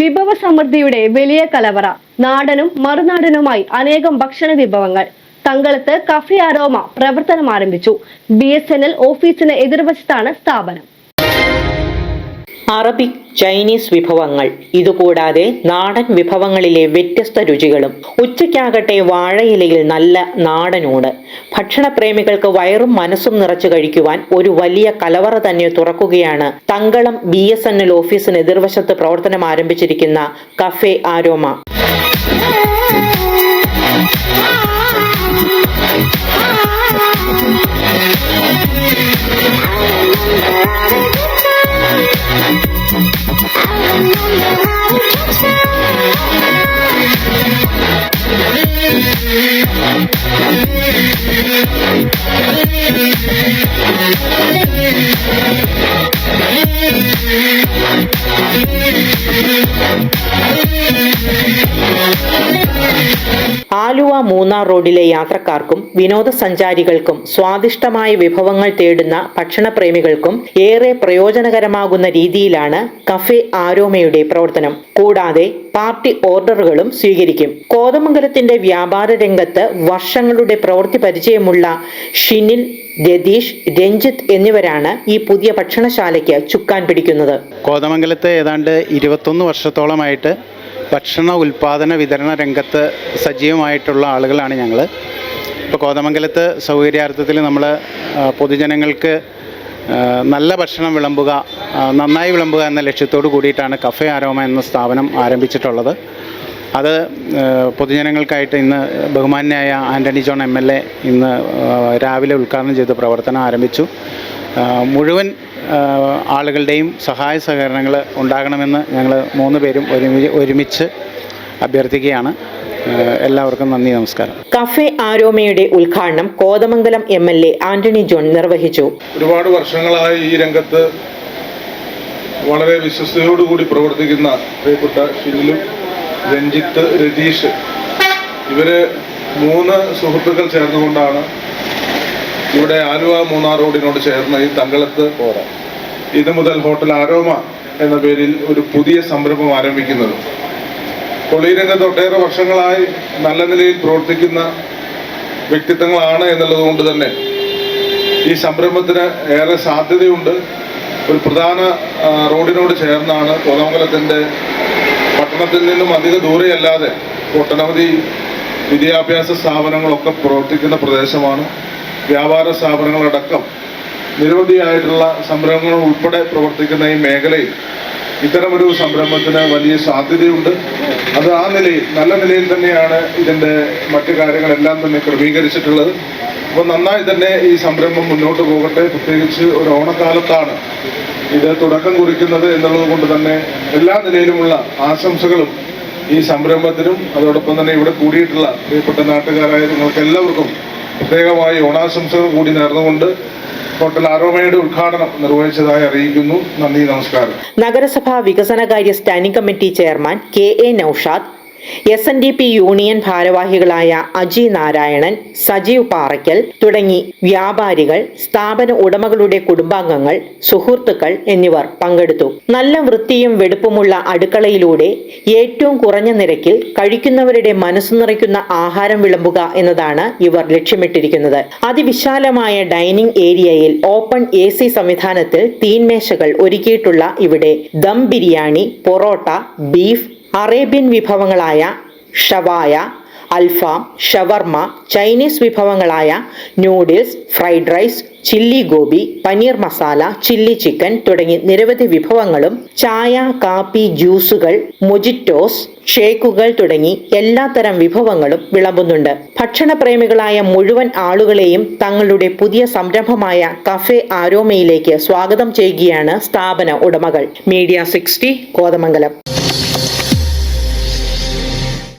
വിഭവസമൃദ്ധിയുടെ വലിയ കലവറ. നാടനും മറുനാടനുമായി അനേകം ഭക്ഷണ വിഭവങ്ങൾ. തങ്കളത്ത് കഫേ അരോമ പ്രവർത്തനം ആരംഭിച്ചു ബി എസ് എൻ എൽ ഓഫീസിന് എതിർവശത്താണ് സ്ഥാപനം. അറബിക് ചൈനീസ് വിഭവങ്ങൾ. ഇതുകൂടാതെ നാടൻ വിഭവങ്ങളിലെ വ്യത്യസ്ത രുചികളും ഉച്ചയ്ക്കാകട്ടെ വാഴയിലയിൽ നല്ല നാടനൂട് ഭക്ഷണപ്രേമികൾക്ക് വയറും മനസ്സും നിറച്ചു കഴിക്കുവാൻ ഒരു വലിയ കലവറ തന്നെ തുറക്കുകയാണ് Thankalam B S N L ഓഫീസിന് എതിർവശത്ത് പ്രവർത്തനം ആരംഭിച്ചിരിക്കുന്ന cafe Aroma. Yeah. Aluva Munnar റോഡിലെ യാത്രക്കാർക്കും വിനോദസഞ്ചാരികൾക്കും സ്വാദിഷ്ടമായ വിഭവങ്ങൾ തേടുന്ന ഭക്ഷണപ്രേമികൾക്കും ഏറെ പ്രയോജനകരമാകുന്ന രീതിയിലാണ് കഫേ ആരോമയുടെ പ്രവർത്തനം. കൂടാതെ പാർട്ടി ഓർഡറുകളും സ്വീകരിക്കും. കോതമംഗലത്തിന്റെ വ്യാപാര രംഗത്ത് വർഷങ്ങളുടെ പ്രവൃത്തി പരിചയമുള്ള ഷിനിൽ രതീഷ് രഞ്ജിത്ത് എന്നിവരാണ് ഈ പുതിയ ഭക്ഷണശാലയ്ക്ക് ചുക്കാൻ പിടിക്കുന്നത്. കോതമംഗലത്ത് ഏതാണ്ട് ഇരുപത്തൊന്ന് വർഷത്തോളമായിട്ട് ഭക്ഷണ ഉൽപാദന വിതരണ രംഗത്ത് സജീവമായിട്ടുള്ള ആളുകളാണ് ഞങ്ങൾ ഇപ്പോൾ കോതമംഗലത്ത് സൗകര്യാർത്ഥത്തിൽ നമ്മൾ പൊതുജനങ്ങൾക്ക് നല്ല ഭക്ഷണം വിളമ്പുക നന്നായി വിളമ്പുക എന്ന ലക്ഷ്യത്തോടു കൂടിയിട്ടാണ് കഫേ ആരോമ എന്ന സ്ഥാപനം ആരംഭിച്ചിട്ടുള്ളത്. അത് പൊതുജനങ്ങൾക്കായിട്ട് ഇന്ന് ബഹുമാന്യായ Antony John M L A ഇന്ന് രാവിലെ ഉദ്ഘാടനം ചെയ്ത് പ്രവർത്തനം ആരംഭിച്ചു. മുഴുവൻ ആളുകളുടെയും സഹായ സഹകരണങ്ങൾ ഉണ്ടാകണമെന്ന് ഞങ്ങൾ മൂന്ന് പേരും ഒരുമി ഒരുമിച്ച് അഭ്യർത്ഥിക്കുകയാണ്. എല്ലാവർക്കും നന്ദി നമസ്കാരം. കഫേ ആരോമയുടെ ഉദ്ഘാടനം Kothamangalam M L A Antony John നിർവഹിച്ചു. ഒരുപാട് വർഷങ്ങളായി ഈ രംഗത്ത് വളരെ വിശ്വസ്തയോടുകൂടി പ്രവർത്തിക്കുന്ന പ്രിയപ്പെട്ട ഷിനിലും രഞ്ജിത്ത് രതീഷ് ഇവർ മൂന്ന് സുഹൃത്തുക്കൾ ചേർന്നുകൊണ്ടാണ് ഇവിടെ ആലുവ മൂന്നാർ റോഡിനോട് ചേർന്ന് ഈ തങ്കളത്ത് ഇത് മുതൽ ഹോട്ടൽ ആരോമ എന്ന പേരിൽ ഒരു പുതിയ സംരംഭം ആരംഭിക്കുന്നത്. ഈ ഒട്ടേറെ വർഷങ്ങളായി നല്ല നിലയിൽ പ്രവർത്തിക്കുന്ന വ്യക്തിത്വങ്ങളാണ് എന്നുള്ളത് കൊണ്ട് തന്നെ ഈ സംരംഭത്തിന് ഏറെ സാധ്യതയുണ്ട്. ഒരു പ്രധാന റോഡിനോട് ചേർന്നാണ് കോതമംഗലത്തിന്റെ പട്ടണത്തിൽ നിന്നും അധിക ദൂരെയല്ലാതെ ഒട്ടനവധി വിദ്യാഭ്യാസ സ്ഥാപനങ്ങളൊക്കെ പ്രവർത്തിക്കുന്ന പ്രദേശമാണ്. വ്യാപാര സ്ഥാപനങ്ങളടക്കം നിരവധിയായിട്ടുള്ള സംരംഭങ്ങൾ ഉൾപ്പെടെ പ്രവർത്തിക്കുന്ന ഈ മേഖലയിൽ ഇത്തരമൊരു സംരംഭത്തിന് വലിയ സാധ്യതയുണ്ട്. അത് ആ നിലയിൽ നല്ല നിലയിൽ തന്നെയാണ് ഇതിന്റെ മറ്റു കാര്യങ്ങളെല്ലാം തന്നെ ക്രമീകരിച്ചിട്ടുള്ളത്. അപ്പോൾ നന്നായി തന്നെ ഈ സംരംഭം മുന്നോട്ട് പോകട്ടെ. പ്രത്യേകിച്ച് ഒരു ഓണക്കാലത്താണ് ഇത് തുടക്കം കുറിക്കുന്നത് എന്നുള്ളത് കൊണ്ട് തന്നെ എല്ലാ നിലയിലുമുള്ള ആശംസകളും ഈ സംരംഭത്തിനും അതോടൊപ്പം തന്നെ ഇവിടെ കൂടിയിട്ടുള്ള പ്രിയപ്പെട്ട നാട്ടുകാരായ നിങ്ങൾക്ക് എല്ലാവർക്കും പ്രത്യേകമായി ഓണാശംസകൾ കൂടി നേർന്നുകൊണ്ട് ഹോട്ടൽ ആരോമയുടെ നിർവഹിച്ചതായി അറിയിക്കുന്നു. നന്ദി നമസ്കാരം. നഗരസഭാ വികസനകാര്യ standing committee chairman K A Noushad S N D P union ഭാരവാഹികളായ അജി നാരായണൻ സജീവ് പാറയ്ക്കൽ തുടങ്ങി വ്യാപാരികൾ സ്ഥാപന ഉടമകളുടെ കുടുംബാംഗങ്ങൾ സുഹൃത്തുക്കൾ എന്നിവർ പങ്കെടുത്തു. നല്ല വൃത്തിയും വെടുപ്പുമുള്ള അടുക്കളയിലൂടെ ഏറ്റവും കുറഞ്ഞ നിരക്കിൽ കഴിക്കുന്നവരുടെ മനസ്സു നിറയ്ക്കുന്ന ആഹാരം വിളമ്പുക എന്നതാണ് ഇവർ ലക്ഷ്യമിട്ടിരിക്കുന്നത്. അതിവിശാലമായ ഡൈനിങ് ഏരിയയിൽ ഓപ്പൺ എ സി സംവിധാനത്തിൽ തീൻമേശകൾ ഒരുക്കിയിട്ടുള്ള ഇവിടെ ദം ബിരിയാണി പൊറോട്ട ബീഫ് അറേബ്യൻ വിഭവങ്ങളായ ഷവായ അൽഫാം ഷവർമ Chinese വിഭവങ്ങളായ noodles fried rice chilli gobi paneer masala chilli chicken തുടങ്ങി നിരവധി വിഭവങ്ങളും ചായ കാപ്പി ജ്യൂസുകൾ മൊജിറ്റോസ് ഷേക്കുകൾ തുടങ്ങി എല്ലാത്തരം വിഭവങ്ങളും വിളമ്പുന്നുണ്ട്. ഭക്ഷണപ്രേമികളായ മുഴുവൻ ആളുകളെയും തങ്ങളുടെ പുതിയ സംരംഭമായ കഫേ ആരോമയിലേക്ക് സ്വാഗതം ചെയ്യുകയാണ് സ്ഥാപന ഉടമകൾ. Media sixty Kothamangalam.